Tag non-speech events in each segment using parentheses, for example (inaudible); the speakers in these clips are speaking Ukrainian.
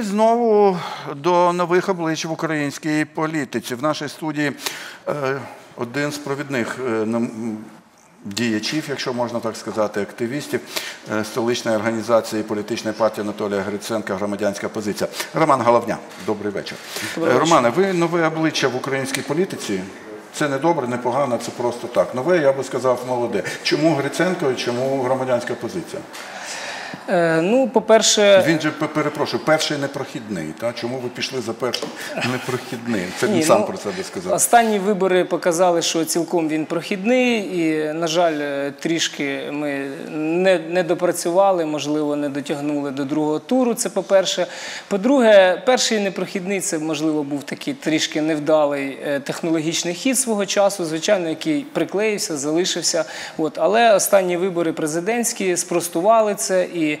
І знову до нових облич в українській політиці. В нашій студії е, один з провідних е, діячів, якщо можна так сказати, активістів е, столичної організації політичної партії Анатолія Гриценка Громадянська позиція. Роман Головня, добрий вечір. Е, Романе, ви нове обличчя в українській політиці. Це не добре, не погано, це просто так. Нове, я би сказав, молоде. Чому Гриценко і чому громадянська позиція? Е, Ну, по-перше, Він же, перепрошую, перший непрохідний. Та? Чому ви пішли за першим непрохідним? Це він Ні, сам ну, про себе сказав. Останні вибори показали, що цілком він прохідний, і, на жаль, е, трішки ми не, не допрацювали, можливо, не дотягнули до другого туру. Це по-перше. По-друге, перший непрохідний це, можливо, був такий трішки невдалий е, технологічний хід свого часу, звичайно, який приклеївся, залишився. От. Але останні вибори президентські спростували це, і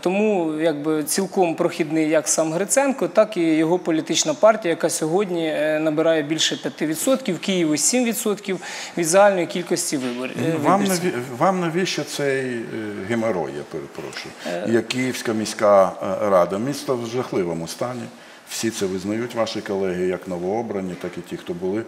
тому якби цілком прохідний як сам Гриценко, так і його політична партія, яка сьогодні е, набирає більше 5%, Києву 7% від загальної кількості виборів. е, Вам, наві... Вам навіщо цей е, геморой, я перепрошую? Як Київська міська е, рада. Місто в жахливому стані. Всі це визнають ваші колеги, як новообрані, так і ті, хто були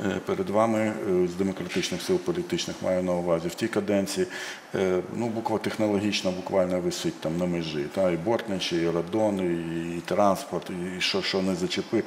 е, перед вами е, з демократичних сил політичних, маю на увазі. В тій каденції е, ну, буква технологічна буквально висить там на межі. Та, і бортничі, і радон, і, і транспорт, і що, що не зачепи,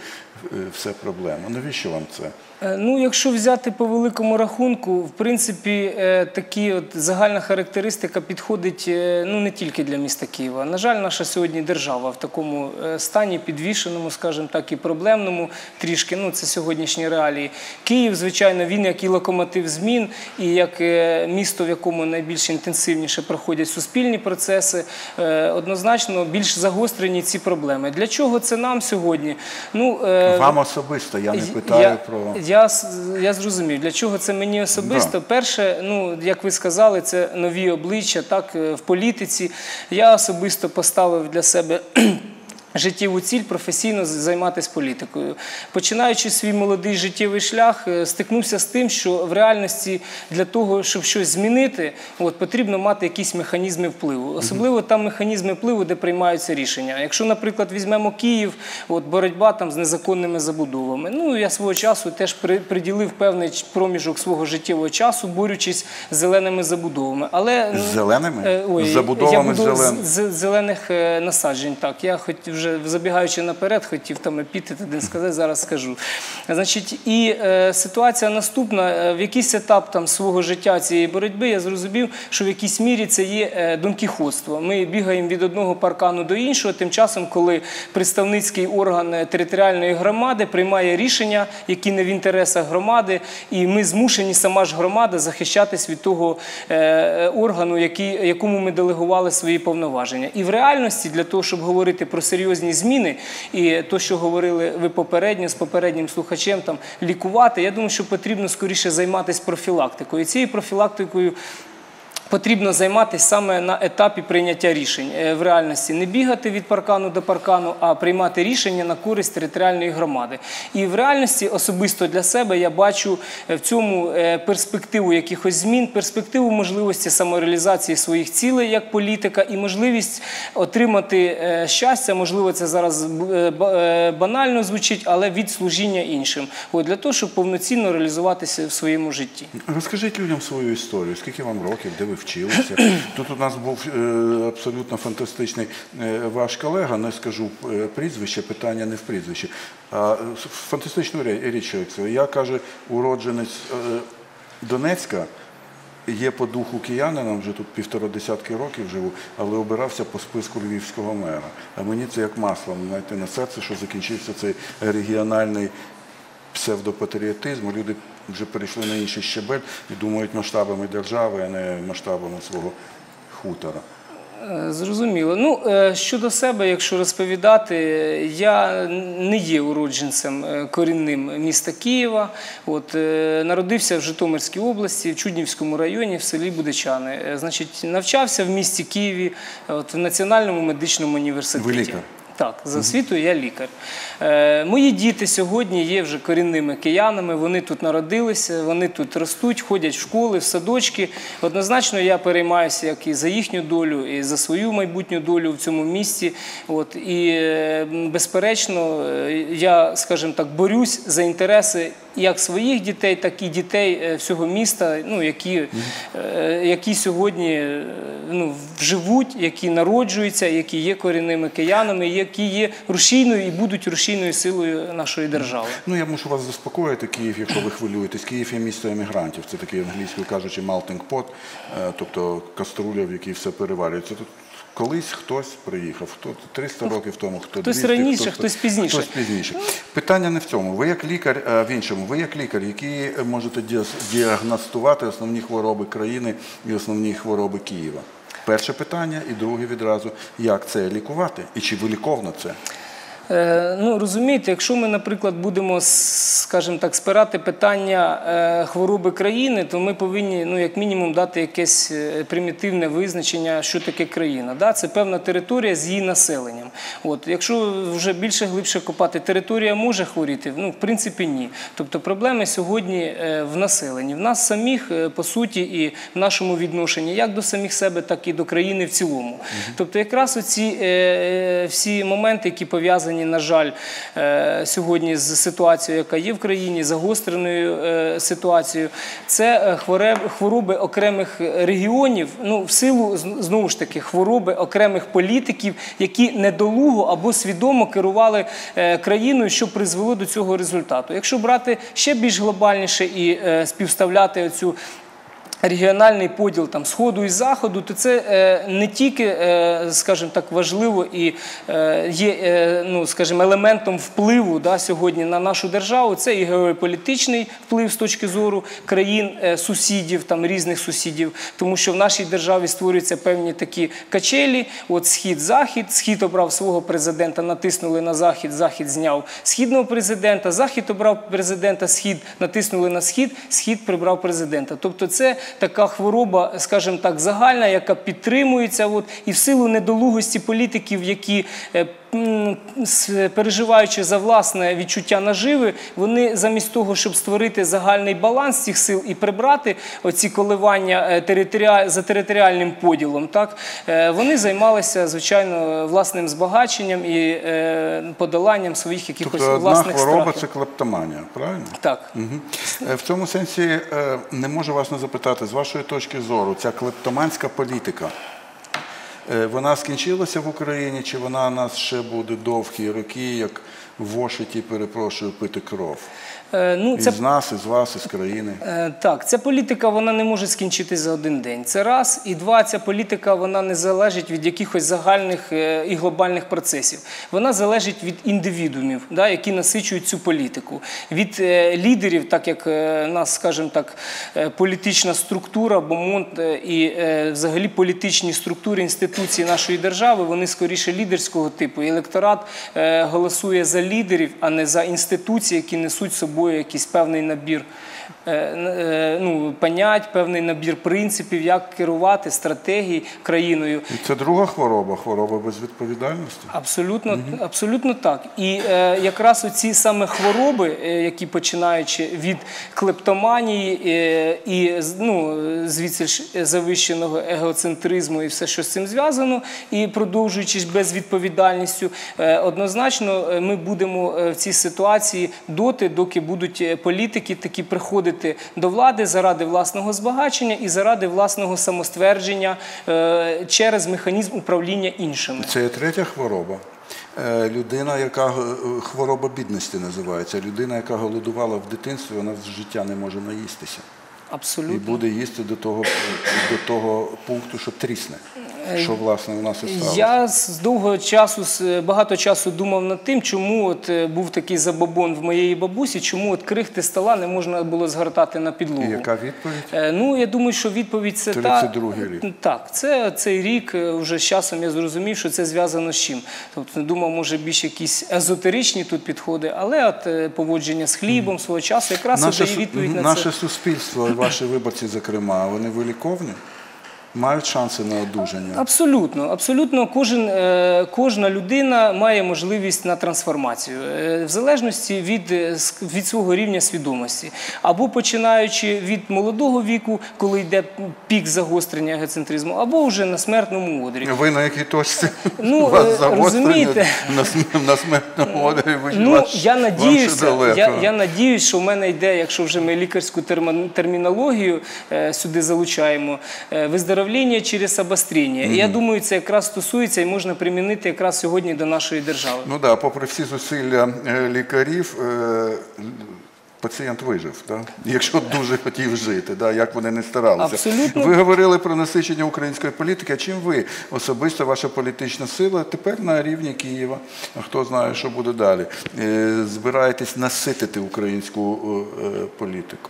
е, все проблема. Навіщо вам це? Е, Ну, якщо взяти по великому рахунку, в принципі, е, такі от загальна характеристика підходить е, ну не тільки для міста Києва. На жаль, наша сьогодні держава в такому е, стані підвішеному, скажімо так, і проблемному трішки. Ну це сьогоднішні реалії. Київ, звичайно, він як і локомотив змін, і як е, місто, в якому інтенсивніше проходять суспільні процеси, е, однозначно більш загострені ці проблеми. Для чого це нам сьогодні? Ну е, Вам особисто, я не питаю я, про. Я, я зрозумів, для чого це мені особисто. Да. Перше, ну як ви сказали, це нові обличчя, так е, в політиці. Я особисто поставив для себе. Життєву ціль професійно займатися політикою. Починаючи свій молодий життєвий шлях, е, стикнувся з тим, що в реальності для того, щоб щось змінити, от, потрібно мати якісь механізми впливу. Особливо там механізми впливу, де приймаються рішення. Якщо, наприклад, візьмемо Київ, от боротьба там з незаконними забудовами. Ну я свого часу теж приділив певний проміжок свого життєвого часу, борючись з зеленими забудовами. Але зеленими? Е, ой, забудовами я буду зелен- з, з зелених е, насаджень. Так, я хоч вже забігаючи наперед, хотів там епітет один сказати, зараз скажу. Значить, і е, ситуація наступна. Е, В якийсь етап там свого життя цієї боротьби я зрозумів, що в якійсь мірі це є е, донкіхотство. Ми бігаємо від одного паркану до іншого, тим часом, коли представницький орган е, територіальної громади приймає рішення, які не в інтересах громади, і ми змушені сама ж громада захищатись від того е, органу, який, якому ми делегували свої повноваження. І в реальності для того, щоб говорити про серйозні зміни, і то, що говорили ви попередньо з попереднім слухачем, там лікувати, я думаю, що потрібно скоріше займатися профілактикою. І цією профілактикою. Потрібно займатися саме на етапі прийняття рішень Е, в реальності, не бігати від паркану до паркану, а приймати рішення на користь територіальної громади. І в реальності особисто для себе я бачу е, в цьому е, перспективу якихось змін, перспективу можливості самореалізації своїх цілей як політика і можливість отримати щастя. Можливо, це зараз ба- банально звучить, але від служіння іншим. От для того, щоб повноцінно реалізуватися в своєму житті. Розкажіть людям свою історію. Скільки вам років, де ви вчилися? Тут у нас був е, абсолютно фантастичний е, ваш колега, не скажу е, прізвище, питання не в прізвищі. Фантастичну річ. Я каже, уродженець Донецька. Є по духу киянином, вже тут півтора десятки років живу, але обирався по списку львівського мера. А мені це як маслом знаєте, на серце, що закінчився цей регіональний псевдопатріотизм. Люди вже перейшли на інший щебель і думають масштабами держави, а не масштабами свого хутора. Е, Зрозуміло. Ну е, щодо себе, якщо розповідати, я не є уродженцем е, корінним міста Києва. От народився в Житомирській області, в Чуднівському районі, в селі Будичани. Значить, навчався в місті Києві, от в Національному медичному університеті. Ви лікар? Так, за освітою я лікар. Е, мої діти сьогодні є вже корінними киянами. Вони тут народилися, вони тут ростуть, ходять в школи, в садочки. Однозначно, я переймаюся як і за їхню долю, і за свою майбутню долю в цьому місті. От і е, безперечно, е, я, скажімо так, борюсь за інтереси як своїх дітей, так і дітей е, всього міста, ну які, які сьогодні ну, живуть, які народжуються, які є корінними киянами, які є рушійною і будуть рушійною силою нашої держави. Ну, я мушу вас заспокоїти, Київ, якщо ви хвилюєтесь. Київ є місто емігрантів. Це такий англійською кажучи pot, е, тобто каструля, в якій все переварюється. Тут колись хтось приїхав, хто 300 років тому, хто Хтось раніше, хтось пізніше. Хтось пізніше. Питання не в цьому. Ви як лікар, е, в іншому, ви як лікар, який можете діагностувати основні хвороби країни і основні хвороби Києва. Перше питання і друге відразу, як це лікувати і чи виліковно це? Е, Ну, розумієте, якщо ми, наприклад, будемо, скажімо так, спирати питання е, хвороби країни, то ми повинні, ну, як мінімум, дати якесь е, примітивне визначення, що таке країна. Да? Це певна територія з її населенням. От, якщо вже більше глибше копати, територія може хворіти? Ну, в принципі, ні. Тобто проблеми сьогодні в населенні. В нас самих, по суті, і в нашому відношенні, як до самих себе, так і до країни в цілому. Тобто, якраз оці всі моменти, які пов'язані, на жаль, е, сьогодні з ситуацією, яка є в країні, загостреною е, ситуацією, це е, хвороби окремих регіонів, ну в силу знову ж таки хвороби окремих політиків, які недолуго або свідомо керували країною, що призвело до цього результату. Якщо брати ще більш глобальніше і співставляти оцю регіональний поділ там сходу і заходу, то це е, не тільки, е, скажімо так, важливо і е, є, е, ну скажімо, елементом впливу да, сьогодні на нашу державу. Це і геополітичний вплив з точки зору країн е, сусідів, там різних сусідів, тому що в нашій державі створюються певні такі качелі. От схід-захід, схід обрав свого президента, натиснули на захід, захід зняв східного президента, захід обрав президента, схід натиснули на схід, схід прибрав президента. Тобто, це така хвороба, скажімо так, загальна, яка підтримується, от, і в силу недолугості політиків, які е, переживаючи за власне відчуття наживи, вони замість того, щоб створити загальний баланс цих сил і прибрати оці коливання е, за територіальним поділом, так е, вони займалися звичайно власним збагаченням і е, подоланням своїх якихось Тобто одна власних хвороба це клептоманія, правильно? Так. В цьому сенсі не можу вас не запитати, з вашої точки зору, ця клептоманська політика, вона скінчилася в Україні, чи вона нас ще буде довгі роки, як в Вошиті, перепрошую, пити кров? Е, Ну, це Із нас, із вас, із країни. Е, Так, ця політика вона не може скінчитись за один день. Це раз. І два, ця політика вона не залежить від якихось загальних е, і глобальних процесів. Вона залежить від індивідумів, да, які насичують цю політику, від лідерів, так як нас, скажімо так, політична структура, бомонд і взагалі політичні структури інституції нашої держави, вони скоріше лідерського типу. І електорат голосує за лідерів, а не за інституції, які несуть собою якийсь певний набір ну, понять, певний набір принципів, як керувати стратегії країною. І це друга хвороба, хвороба безвідповідальності. Абсолютно, абсолютно так. І е, якраз оці саме хвороби, е, які починаючи від клептоманії е, і ну, звідси ж завищеного егоцентризму і все, що з цим зв'язано, і продовжуючи ж безвідповідальністю, е, однозначно е, ми будемо е, в цій ситуації доти, доки будуть е, політики такі приходити до влади заради власного збагачення і заради власного самоствердження е, через механізм управління іншими. Це є третя хвороба. Е, Людина, яка е, хвороба бідності називається. Людина, яка голодувала в дитинстві, вона з життя не може наїстися. І Абсолютно. буде їсти до того, до того пункту, що трісне. Що власне у нас і сталося. Я з довгого часу, багато часу думав над тим, чому от е, був такий забобон в моєї бабусі, чому от крихти стола не можна було згортати на підлогу. І яка відповідь? Е, Ну, я думаю, що відповідь це та 32-й рік. Так, це цей рік е, вже з часом я зрозумів, що це зв'язано з чим. Тобто думав, може більш якісь езотеричні тут підходи, але от поводження з хлібом свого часу якраз Наше, дає відповідь на наше це. суспільство, і ваші виборці, зокрема, вони виліковні? Мають шанси на одужання? Абсолютно, абсолютно кожен, е, кожна людина має можливість на трансформацію е, в залежності від, е, від свого рівня свідомості. Або починаючи від молодого віку, коли йде пік загострення егоцентризму, або вже на смертному одрі. Ви на якій точці? Ну, (laughs) вас загострення розумієте. на, на смертному одрі. ви- Ну, я надіюся, я, я надіюсь, що в мене йде, якщо вже ми лікарську термінологію сюди залучаємо, е, виздоровлення через обострення. І я думаю, це якраз стосується і можна примінити якраз сьогодні до нашої держави. Ну так, попри всі зусилля е, лікарів, е, пацієнт вижив, да? якщо дуже хотів жити, да? як вони не старалися. Абсолютно. Ви говорили про насичення української політики. А чим ви особисто, ваша політична сила тепер на рівні Києва, а хто знає, що буде далі, е, збираєтесь наситити українську е, політику?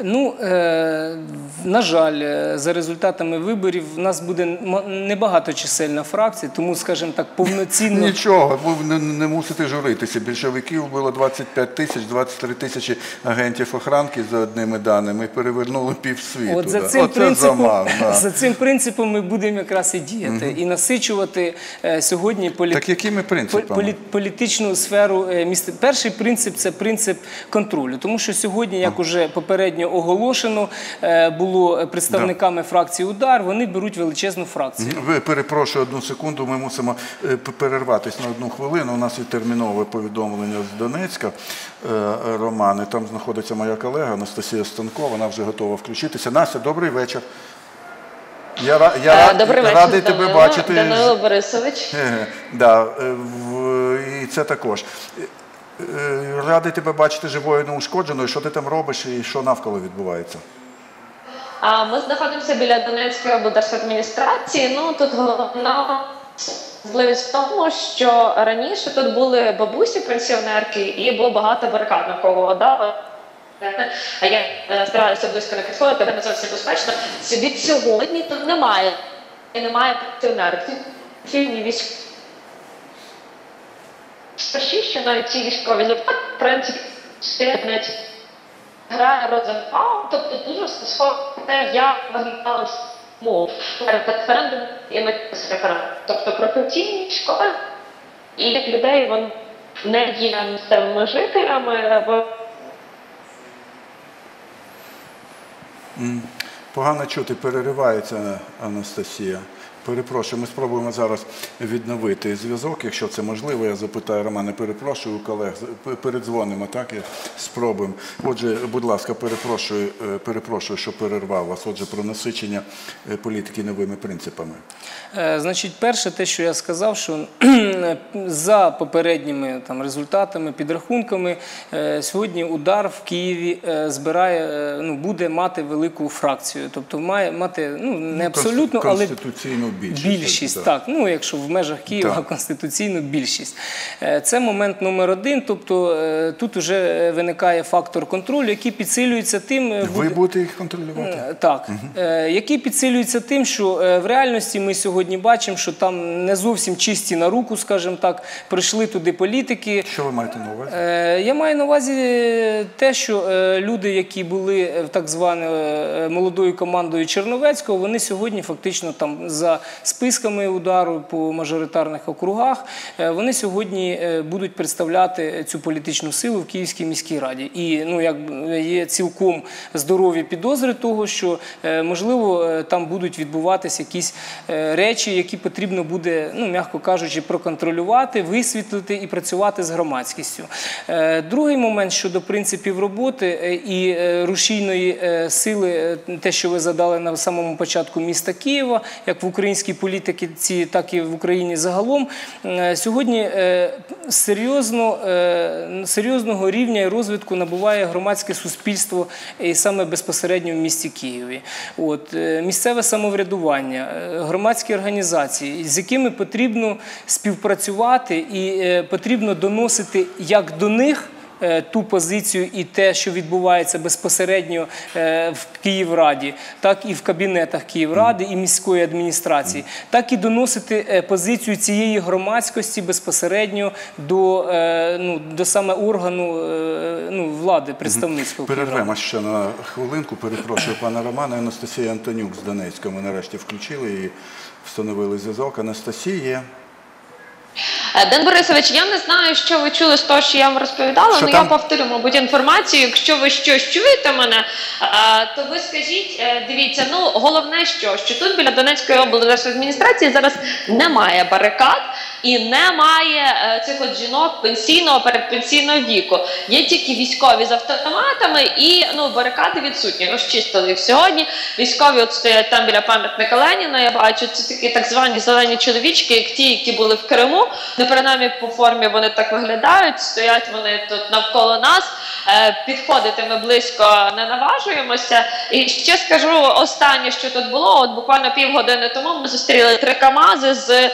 Ну, е, на жаль, е, за результатами виборів в нас буде м- небагаточисельна фракція, тому, скажімо так, повноцінно. (laughs) Нічого, ви не, не мусите журитися. Більшовиків було 25 тисяч, 23 тисячі агентів охранки за одними даними, перевернули півсвіту. От за да. цим, Оце принципом, да. (laughs) за цим принципом ми будемо якраз і діяти, і насичувати е, сьогодні полі... Так якими принципами? полі- політичну сферу е, міста. Перший принцип це принцип контролю, тому що сьогодні, як уже попередньо оголошено, е, було представниками фракції Удар, вони беруть величезну фракцію. Ви перепрошую одну секунду. Ми мусимо е, перерватися на одну хвилину. У нас є термінове повідомлення з Донецька. Е, Романи, там знаходиться моя колега Анастасія Станкова. Вона вже готова включитися. Настя, добрий вечір. Я, я Е, ра- вечір, радий тебе Данило. бачити. Данило Борисович. Да, і це також. Е, Радий тебе бачити живою неушкодженою. Що ти там робиш і що навколо відбувається? Ми знаходимося біля Донецької облдержадміністрації. Ну тут головна можливість в тому, що раніше тут були бабусі пенсіонерки і було багато барикад навколо да? А я е, стараюся близько не підходити, але не зовсім безпечно. Від сьогодні тут немає. І немає пенсіонерів. Фільмі військові. Перші, що навіть ці військові запит, в принципі, навіть грає Розенбаум, тобто дуже те, як виглядали мов перед референдумом і на референдум. Тобто професійні школи і як людей вони не є місцевими жителями, бо Погано чути, переривається Анастасія. Перепрошую, ми спробуємо зараз відновити зв'язок, якщо це можливо. Я запитаю Романа, перепрошую колег. Передзвонимо, так? І спробуємо. Отже, будь ласка, перепрошую, е, перепрошую, що перервав вас. Отже, про насичення е, політики новими принципами. Е, Значить, перше, те, що я сказав, що за попередніми там результатами, підрахунками, сьогодні удар в Києві збирає, ну буде мати велику фракцію, тобто має мати ну не абсолютно, але конституційну більшість. Більшість, так. так. Ну, якщо в межах Києва Так. конституційну більшість. Е, Це момент номер один. Тобто е, тут вже виникає фактор контролю, який підсилюється тим, е, Ви будете їх контролювати? Так, Е, який підсилюється тим, що в реальності ми сьогодні бачимо, що там не зовсім чисті на руку, скажімо так, прийшли туди політики. Що ви маєте на увазі? Я маю на увазі те, що люди, які були так званою молодою командою Черновецького, вони сьогодні фактично там за списками удару по мажоритарних округах, е, вони сьогодні е, будуть представляти цю політичну силу в Київській міській раді. І ну як є цілком здорові підозри того, що е, можливо там будуть відбуватися якісь речі, які потрібно буде, ну м'яко кажучи, проконтролювати, висвітлити і працювати з громадськістю. Другий момент щодо принципів роботи і рушійної сили, те, що ви задали на самому початку міста Києва, як в українській політиці, так і в Україні загалом. Е, Сьогодні е, е, серйозного рівня і розвитку набуває громадське суспільство і саме безпосередньо в місті Києві. Місцеве самоврядування, громадські організації, з якими потрібно співпрацювати і потрібно доносити як до них ту позицію і те, що відбувається безпосередньо е, в Київраді, так і в кабінетах Київради і міської адміністрації, так і доносити е, позицію цієї громадськості безпосередньо до, е, ну, до саме органу е, ну, влади представницького. Перервемо ще на хвилинку. Перепрошую пана Романа. Анастасія Антонюк з Донецька. Ми нарешті включили і встановили зв'язок. Анастасія. Е, Ден Борисович, я не знаю, що ви чули з того, що я вам розповідала, але я повторю, мабуть, інформацію. Якщо ви щось чуєте мене, е, то ви скажіть, е, дивіться, ну головне, що, що тут біля Донецької облдержадміністрації зараз немає барикад і немає цих от жінок пенсійного передпенсійного віку. Є тільки військові з автоматами і ну барикади відсутні. Розчистили їх сьогодні. Військові от стоять там біля пам'ятника Леніна. Я бачу, це такі так звані зелені чоловічки, як ті, які були в Криму. Ну, принаймні по формі вони так виглядають. Стоять вони тут навколо нас. Е, Підходити ми близько не наважуємося. І ще скажу останнє, що тут було. От буквально півгодини тому ми зустріли три камази з е,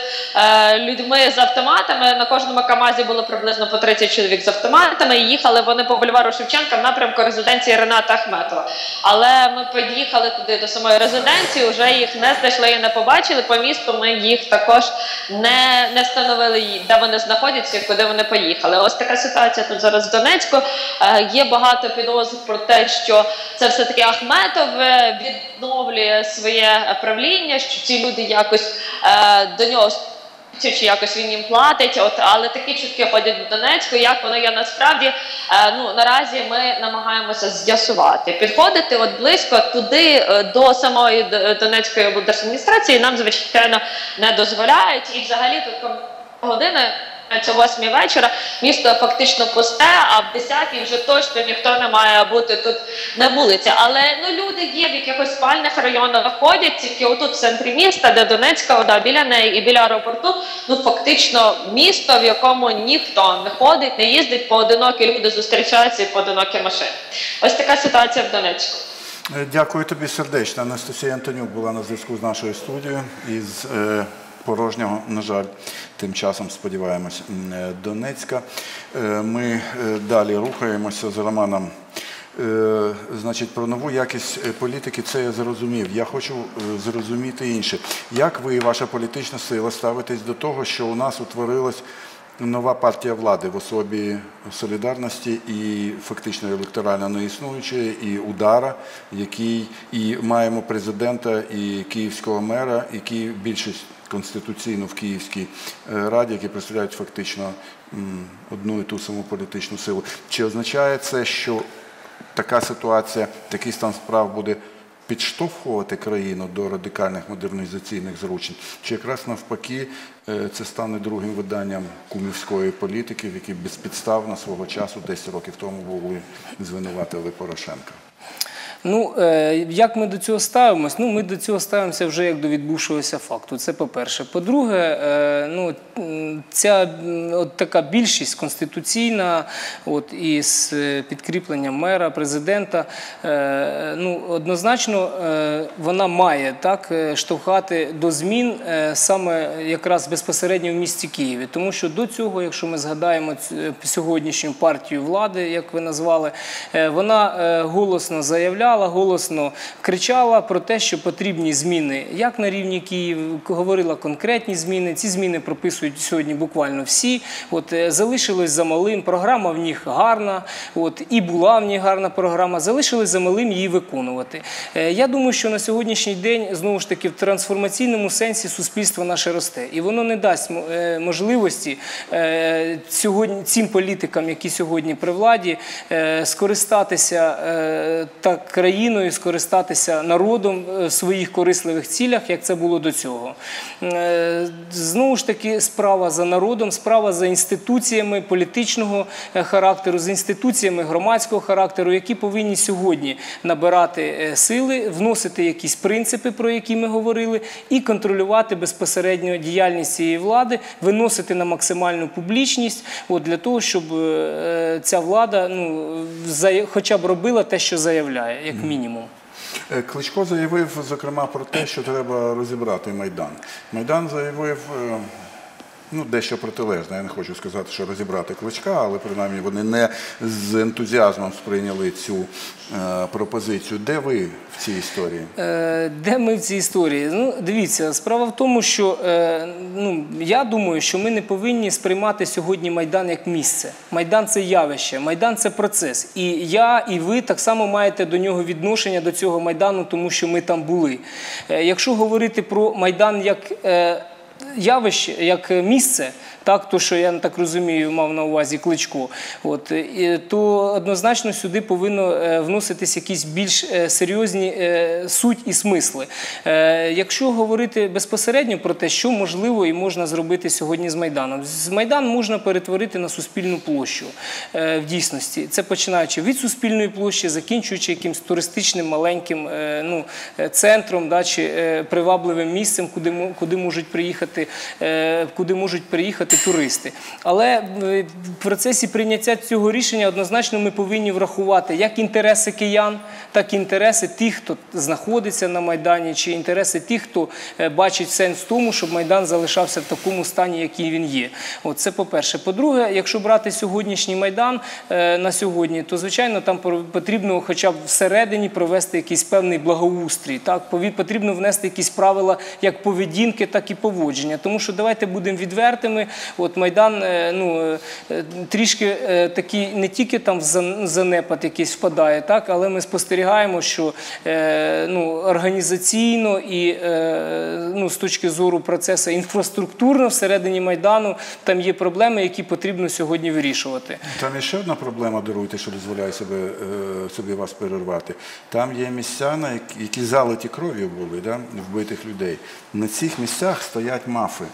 людьми з автоматами. На кожному камазі було приблизно по 30 чоловік з автоматами. І їхали вони по бульвару Шевченка в напрямку резиденції Рената Ахметова. Але ми під'їхали туди до самої резиденції, вже їх не знайшли і не побачили. По місту ми їх також не, не встановили, де вони знаходяться і куди вони поїхали. Ось така ситуація тут зараз в Донецьку. Е, Є багато підозр про те, що це все-таки Ахметов е, відновлює своє правління, що ці люди якось е, до нього чи якось він їм платить, от але такі чутки ходять в Донецьку. Як воно є насправді? Е, ну наразі ми намагаємося з'ясувати, підходити от близько туди до самої Донецької облдержадміністрації нам звичайно не дозволяють, і взагалі тут години. Це восьмій вечора, місто фактично пусте, а в 10-й вже точно ніхто не має бути тут на вулиці. Але ну люди є в якихось спальних районах ходять, тільки отут в центрі міста, де Донецька вода біля неї і біля аеропорту. Ну фактично місто, в якому ніхто не ходить, не їздить, поодинокі люди зустрічаються і поодинокі машини. Ось така ситуація в Донецьку. Е, Дякую тобі сердечно. Анастасія Антонюк була на зв'язку з нашою студією із е, порожнього, на жаль, тим часом сподіваємось, е, Донецька. Е, ми е, далі рухаємося з Романом. Значить, про нову якість політики це я зрозумів. Я хочу зрозуміти інше. Як ви і ваша політична сила ставитесь до того, що у нас утворилась нова партія влади в особі солідарності і фактично електорально неіснуючої, і удара, який і маємо президента і київського мера, які більшість конституційну в Київській е, раді, які представляють фактично одну і ту саму політичну силу. Чи означає це, що така ситуація, такий стан справ буде підштовхувати країну до радикальних модернізаційних зручень, чи якраз навпаки е, це стане другим виданням кумівської політики, в якій безпідставно свого часу 10 років тому були звинуватили Порошенка? Ну, е, як ми до цього ставимось? Ну, ми до цього ставимося вже як до відбувшогося факту. Це по-перше. По-друге, е, ну, ця от така більшість конституційна, от, із е, підкріпленням мера, президента, ну, однозначно вона має так штовхати до змін саме якраз безпосередньо в місті Києві. Тому що до цього, якщо ми згадаємо сьогоднішню партію влади, як ви назвали, вона голосно заявляла, голосно кричала про те, що потрібні зміни як на рівні Києва, говорила конкретні зміни. Ці зміни прописують сьогодні буквально всі. От е, залишилось за малим. Програма в них гарна, от і була в них гарна програма. Залишилось за малим її виконувати. Е, Я думаю, що на сьогоднішній день знову ж таки в трансформаційному сенсі суспільство наше росте, і воно не дасть е, можливості сьогодні цим політикам, які сьогодні при владі, скористатися так країною, скористатися народом е, в своїх корисливих цілях, як це було до цього. Е, Знову ж таки, справа за народом, справа за інституціями політичного е, характеру, з інституціями громадського характеру, які повинні сьогодні набирати сили, вносити якісь принципи, про які ми говорили, і контролювати безпосередньо діяльність цієї влади, виносити на максимальну публічність, от, для того, щоб ця влада ну, хоча б робила те, що заявляє, як мінімум. Е, Кличко заявив, зокрема, про те, що треба розібрати Майдан. Майдан заявив, е, ну, дещо протилежна. Я не хочу сказати, що розібрати кличка, але принаймні вони не з ентузіазмом сприйняли цю е, пропозицію. Де ви в цій історії? Е, Де ми в цій історії? Ну, дивіться, справа в тому, що е, ну, я думаю, що ми не повинні сприймати сьогодні Майдан як місце. Майдан це явище, Майдан це процес. І я, і ви так само маєте до нього відношення до цього Майдану, тому що ми там були. Е, Якщо говорити про Майдан як е, явище, як місце, так, то, що я так розумію, мав на увазі кличко, от, то однозначно сюди повинно е, вноситись якісь більш е, серйозні е, суть і смисли. Якщо говорити безпосередньо про те, що можливо і можна зробити сьогодні з Майданом, з Майдан можна перетворити на суспільну площу в дійсності. Це починаючи від суспільної площі, закінчуючи якимсь туристичним маленьким ну, центром да, чи привабливим місцем, куди, куди можуть приїхати, куди можуть приїхати туристи. Але е, в процесі прийняття цього рішення однозначно ми повинні врахувати як інтереси киян, так і інтереси тих, хто знаходиться на Майдані, чи інтереси тих, хто е, бачить сенс в тому, щоб Майдан залишався в такому стані, який він є. От це по-перше. По-друге, якщо брати сьогоднішній Майдан е, на сьогодні, то звичайно там потрібно хоча б всередині провести якийсь певний благоустрій. Так, потрібно внести якісь правила як поведінки, так і поводження. Тому що давайте будемо відвертими. От Майдан е, ну, е, трішки е, такий не тільки там занепад якийсь впадає, так, але ми спостерігаємо, що ну, організаційно і ну, з точки зору процесу інфраструктурно всередині Майдану там є проблеми, які потрібно сьогодні вирішувати. Там є ще одна проблема, даруйте, що дозволяю себе, е, собі вас перервати. Там є місця, на які залиті кров'ю були, да, вбитих людей. На цих місцях стоять мафи.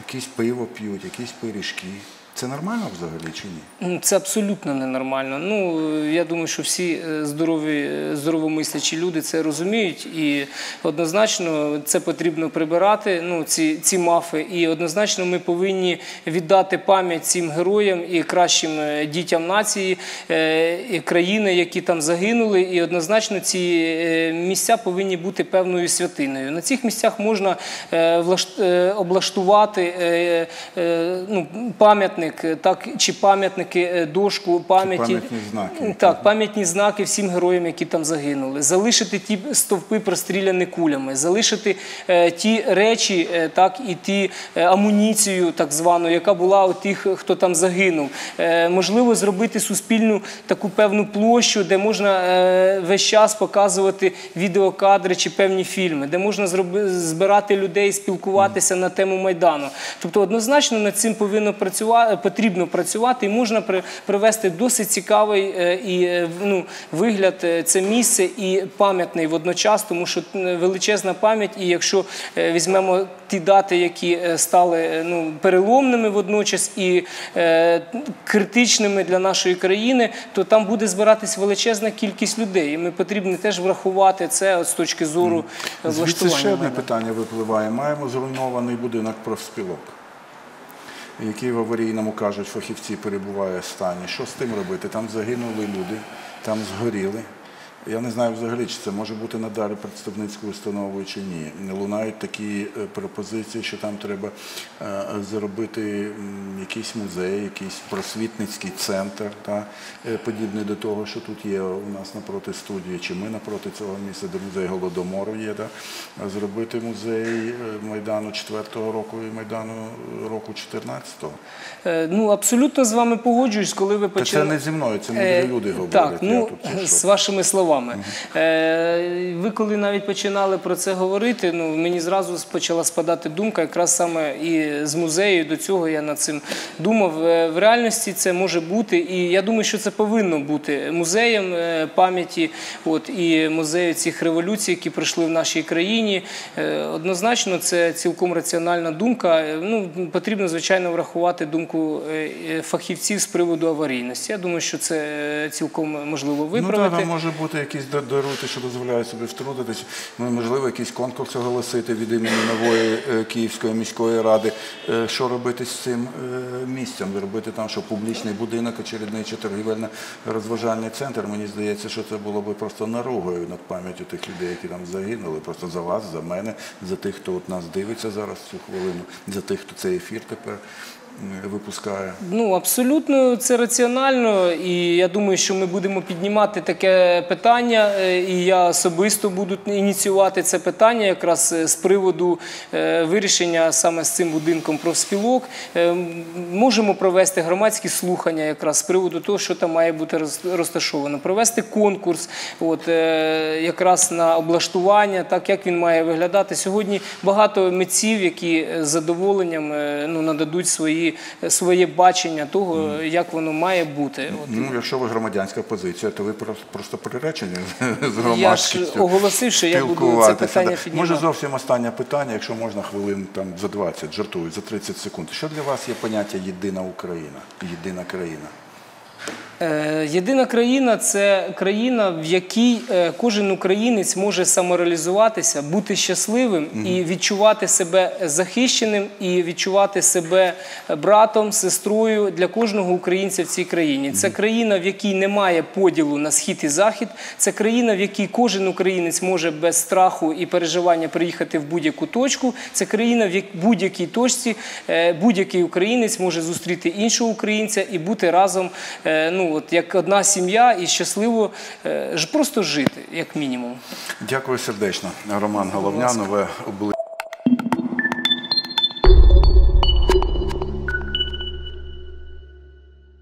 Якісь пиво п'ють, якісь пиріжки. Це нормально взагалі чи ні? Це абсолютно ненормально. Ну е, я думаю, що всі е, здорові, е, здоровомислячі люди це розуміють, і однозначно це потрібно прибирати. Ну ці, ці мафи, і однозначно ми повинні віддати пам'ять цим героям і кращим дітям нації і країни, які там загинули. І однозначно ці місця повинні бути певною святиною. На цих місцях можна облаштувати ну, пам'ятник, е, так чи пам'ятники, е, дошку пам'яті. знаки. Так, пам'ятні знаки всім героям, які там загинули. Залишити ті стовпи простріляні кулями, залишити е, ті речі, е, так і ті е, амуніцію, так звану, яка була у тих, хто там загинув. Е, можливо, зробити суспільну таку певну площу, де можна е, весь час показувати відеокадри чи певні фільми, де можна зроби, збирати людей, спілкуватися на тему майдану. Тобто, однозначно над цим повинно працювати, потрібно працювати, і можна при- привести досить цікавий е, і е, ну, вигляд е, це місце і пам'ятний водночас, тому що е, величезна пам'ять, і якщо е, візьмемо ті дати, які е, стали е, ну, переломними водночас і е, критичними для нашої країни, то там буде збиратись величезна кількість людей. І ми потрібно теж врахувати це от з точки зору е, Звідси ще одне питання випливає. Маємо зруйнований будинок профспілок, який в аварійному, кажуть, фахівці перебуває в стані. Що з тим робити? Там загинули люди, там згоріли. Я не знаю взагалі, чи це може бути надалі представницькою установою чи ні. Лунають такі е, пропозиції, що там треба е, зробити якийсь музей, якийсь просвітницький центр, та, е, подібний до того, що тут є у нас напроти студії, чи ми напроти цього місця, де музей Голодомору є, та, зробити музей Майдану 4-го року і Майдану року 14-го. Е, Ну, абсолютно з вами погоджуюсь, коли ви Та це не зі мною, це мудрі люди говорять. Так, я ну, тут з вашими словами. Е, Ви коли навіть починали про це говорити, ну, мені зразу почала спадати думка, якраз саме і з музею до цього я над цим думав. Е, В реальності це може бути, і я думаю, що це повинно бути музеєм е, пам'яті, от, і музею цих революцій, які пройшли в нашій країні. Однозначно, це цілком раціональна думка. Ну, потрібно, звичайно, врахувати думку фахівців з приводу аварійності. Я думаю, що це цілком можливо Ну виправити. так, може бути якісь да- даруйте, що дозволяють собі втрутитись. Ну, можливо, якісь конкурси оголосити від імені нової е, Київської міської ради. Е, Що робити з цим е, місцем? Робити там, що публічний будинок, очередний чи торгівельно-розважальний центр. Мені здається, що це було би просто наругою над пам'яттю тих людей, які там загинули. Просто за вас, за мене, за тих, хто от нас дивиться зараз цю хвилину, за тих, хто цей ефір тепер випускає. Ну, абсолютно це раціонально, і я думаю, що ми будемо піднімати таке питання, е, і я особисто буду ініціювати це питання якраз е, з приводу е, вирішення саме з цим будинком профспілок. Е, Можемо провести громадські слухання якраз з приводу того, що там має бути розташовано, провести конкурс, от е, якраз на облаштування, так як він має виглядати. Сьогодні багато митців, які з задоволенням е, ну, нададуть свої, своє бачення того, як воно має бути. От. Ну, якщо ви громадянська позиція, то ви просто, просто приречені з Я ж оголосив, що я буду це питання піднімати. Може зовсім останнє питання, якщо можна хвилин там за 20, жартую, за 30 секунд. Що для вас є поняття єдина Україна, єдина країна? Е, Єдина країна це країна, в якій е, кожен українець може самореалізуватися, бути щасливим і відчувати себе захищеним, і відчувати себе братом, сестрою для кожного українця в цій країні. Це країна, в якій немає поділу на схід і захід. Це країна, в якій кожен українець може без страху і переживання приїхати в будь-яку точку. Це країна, в як- будь-якій точці е, будь-який українець може зустріти іншого українця і бути разом, е, ну от як одна сім'я, і щасливо е, ж просто жити, як мінімум. Дякую сердечно. Роман Головня, нове обличчя.